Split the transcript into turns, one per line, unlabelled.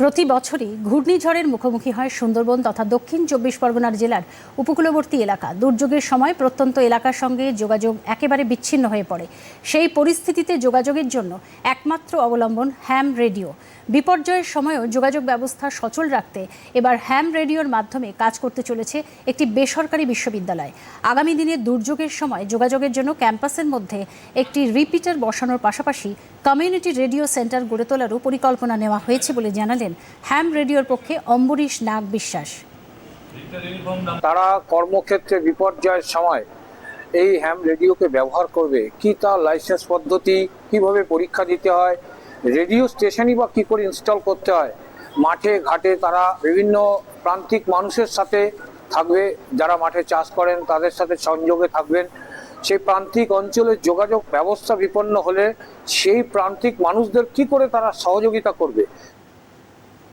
প্রতি বছরই ঘূর্ণিঝড়ের মুখোমুখি হয় সুন্দরবন তথা দক্ষিণ চব্বিশ পরগনার জেলার উপকূলবর্তী এলাকা। দুর্যোগের সময় প্রত্যন্ত এলাকার সঙ্গে যোগাযোগ একেবারে বিচ্ছিন্ন হয়ে পড়ে। সেই পরিস্থিতিতে যোগাযোগের জন্য একমাত্র অবলম্বন হ্যাম রেডিও। বিপর্যয়ের সময়ও যোগাযোগ ব্যবস্থা সচল রাখতে এবার হ্যাম রেডিওর মাধ্যমে কাজ করতে চলেছে একটি বেসরকারি বিশ্ববিদ্যালয়। আগামী দিনে দুর্যোগের সময় যোগাযোগের জন্য ক্যাম্পাসের মধ্যে একটি রিপিটার বসানোর পাশাপাশি কমিউনিটি রেডিও সেন্টার গড়ে তোলারও পরিকল্পনা নেওয়া হয়েছে বলে জানালেন হ্যাম রেডিওর পক্ষে অম্বরীশ নাগ বিশ্বাস।
তারা কর্মক্ষেত্রে বিপর্যয়ের সময় এই হ্যাম রেডিওকে ব্যবহার করবে। কি তার লাইসেন্স পদ্ধতি, কীভাবে পরীক্ষা দিতে হয় রেডিও স্টেশনই বা কী করে ইনস্টল করতে হয়, মাঠে, ঘাটে তারা বিভিন্ন প্রান্তিক মানুষের সাথে থাকবে, যারা মাঠে চাষ করেন তাদের সাথে সংযোগে থাকবেন। সেই প্রান্তিক অঞ্চলের যোগাযোগ ব্যবস্থা বিপন্ন হলে সেই প্রান্তিক মানুষদের কি করে তারা সহযোগিতা করবে?